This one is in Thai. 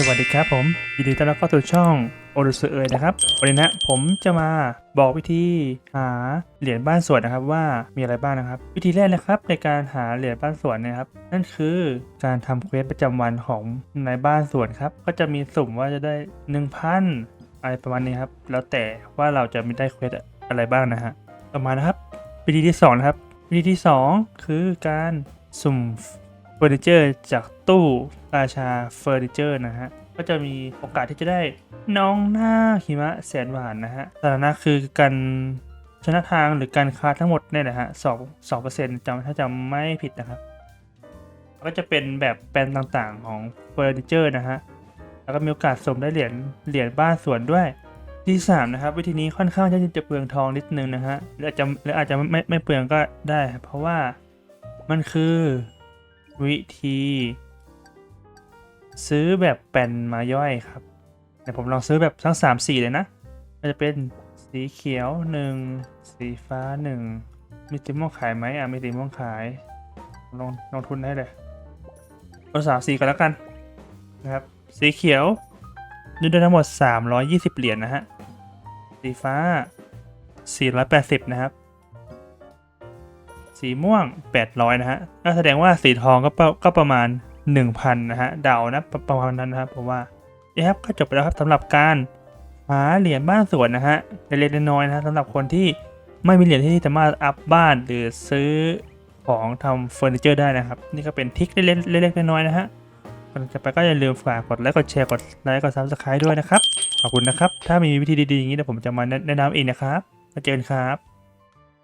สวัสดีครับผม ยินดีต้อนรับเข้าสู่ช่องโอรุสเอยนะครับ วันนี้นะผมจะมาบอกวิธีหาเหรียญบ้านสวนนะครับว่ามีอะไรบ้างนะครับ วิธีแรกนะครับในการหาเหรียญบ้านสวนนะครับ นั่นคือการทำเควสประจำวันของในบ้านสวนครับ ก็จะมีสุ่มว่าจะได้ 1,000อะไรประมาณนี้ครับ แล้วแต่ว่าเราจะมีได้เควสอะไรบ้างนะฮะต่อมานะครับ วิธีที่สองนะครับวิธีที่สองคือการสุ่ม เฟอร์นิเจอร์จากตู้ราชาเฟอร์นิเจอร์นะฮะ ก็จะมีโอกาสที่จะได้น้องหน้าหิมะแสนหวานนะฮะสถานะคือการชนะทางหรือการค้าทั้งหมดเนี่ยนะฮะสองสองเปอร์เซ็นต์จำถ้าจำไม่ผิดนะครับก็จะเป็นแบบแปลนต่างๆของเฟอร์นิเจอร์นะฮะ แล้วก็มีโอกาสสมได้เหรียญเหรียญบ้านสวนด้วย ที่สามนะครับ วิธีนี้ค่อนข้างที่จะเปลืองทองนิดนึงนะฮะหรืออาจจะหรืออาจจะไม่ไม่เปลืองก็ได้ เพราะว่ามันคือ วิธี ซื้อแบบแป่นมาย่อยครับเดี๋ยวผมลองซื้อแบบทั้ง 3 สีเลยนะมันจะเป็นสีเขียวหนึ่งสีฟ้าหนึ่งมีสีม่วงขายไหมอะมีสีม่วงขายลงลงทุนได้เลยเอาสามสีกันแล้วกันนะครับ สีเขียวได้ทั้งหมด 320 เหรียญนะฮะ สีฟ้า 480 นะครับ สีม่วง 800 นะฮะก็แสดงว่าสีทองก็ประก็ประมาณ 1,000 นะฮะ เดานะประมาณนั้นนะครับผมว่านี่ครับก็จบไปแล้วครับสำหรับการหาเหรียญบ้านสวนนะฮะเล็กๆน้อยๆนะฮะสำหรับคนที่ไม่มีเหรียญที่สามารถอัพบ้านหรือซื้อของทำเฟอร์นิเจอร์ได้นะครับ นี่ก็เป็นทิคเล็กเล็กๆน้อยๆนะฮะก่อนจะไปก็อย่าลืมฝากกดไลค์กดแชร์กดไลค์กดซับสไครต์ด้วยนะครับ ขอบคุณนะครับ ถ้ามีวิธีดีๆอย่างนี้เดี๋ยวผมจะมาแนะนำเองนะครับมาเจอกันครับ